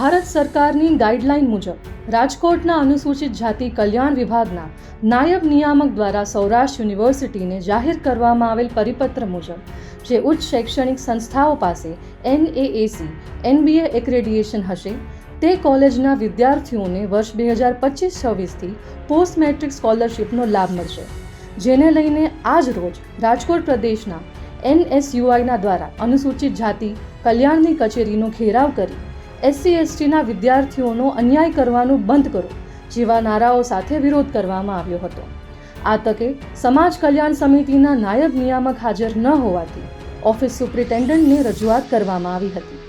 ભારત સરકારની ગાઈડલાઈન મુજબ રાજકોટના અનુસૂચિત જાતિ કલ્યાણ વિભાગના નાયબ નિયામક દ્વારા સૌરાષ્ટ્ર યુનિવર્સિટીને જાહેર કરવામાં આવેલ પરિપત્ર મુજબ, જે ઉચ્ચ શૈક્ષણિક સંસ્થાઓ પાસે એનએએસી, એનબીએ એક્રેડિએશન હશે, તે કોલેજના વિદ્યાર્થીઓને વર્ષ બે હજાર પચીસ છવ્વીસથી પોસ્ટ મેટ્રિક સ્કોલરશિપનો લાભ મળશે. જેને લઈને આજ રોજ રાજકોટ પ્રદેશના એનએસયુઆઈના દ્વારા અનુસૂચિત જાતિ કલ્યાણની કચેરીનો ઘેરાવ કરી એસસી એસટીના વિદ્યાર્થીઓનો અન્યાય કરવાનું બંધ કરો, જેવા નારાઓ સાથે વિરોધ કરવામાં આવ્યો હતો. આ તકે સમાજ કલ્યાણ સમિતિના નાયબ નિયામક હાજર ન હોવાથી ઓફિસ સુપ્રિન્ટેન્ડન્ટને રજૂઆત કરવામાં આવી હતી.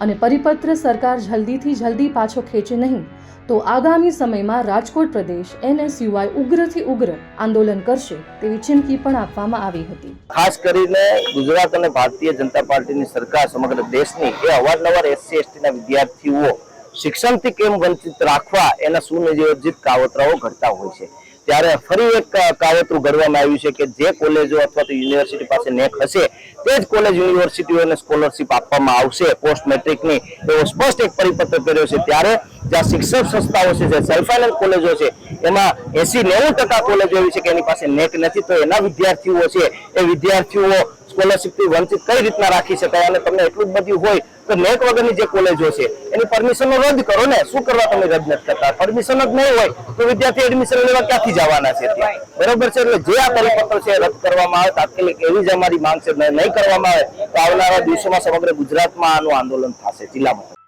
અને પરિપત્ર સરકાર જલ્દીથી જલ્દી પાછો ખેંચે નહીં, તો આગામી સમયમાં રાજકોટ પ્રદેશ એનએસયુઆઈ ઉગ્રથી ઉગ્ર આંદોલન કરશે તેવી ચીમકી પણ આપવામાં આવી હતી. ખાસ કરીને ગુજરાત અને ભારતીય જનતા પાર્ટીની સરકાર સમગ્ર દેશની એ અવારનવાર એસસી, એસટીના વિદ્યાર્થીઓ શિક્ષણથી કેમ વંચિત રાખવા એના સુનિયોજિત કાવતરાઓ ઘડતા હોય છે. ત્યારે ફરી એક કાવતરું ઘડવામાં આવ્યું છે કે જે કોલેજો અથવા તો યુનિવર્સિટી પાસે નેક હશે, તે જ કોલેજ યુનિવર્સિટીઓને સ્કોલરશિપ આપવામાં આવશે. પોસ્ટ મેટ્રિકની એવો સ્પષ્ટ એક પરિપત્ર કર્યો છે. ત્યારે જ્યાં શિક્ષક સંસ્થાઓ છે, જે સેલ્ફ ફાઇનાન્સ કોલેજો છે, એમાં એસી નેવું ટકા કોલેજો એવી છે કે એની પાસે નેટ નથી, તો એના વિદ્યાર્થીઓ છે, એ વિદ્યાર્થીઓ સ્કોલરશીપથી વંચિત કઈ રીતના રાખી શકાય? અને તમને એટલું જ બધું હોય તો નેટ વગરની જે કોલેજો છે, એની પરમિશનો રદ કરો ને. શું કરવા તમે રદ નથી કરતા? પરમિશન જ નહીં હોય તો વિદ્યાર્થી એડમિશન લેવા ક્યાંથી જવાના છે ત્યાં? બરોબર છે? એટલે જે આ પરિપત્ર છે રદ કરવામાં આવે, તાત્કાલિક એવી જ અમારી માંગ છે નહીં કરવામાં આવે, તો આવનારા દિવસોમાં સમગ્ર ગુજરાતમાં આનું આંદોલન થશે જિલ્લામાં.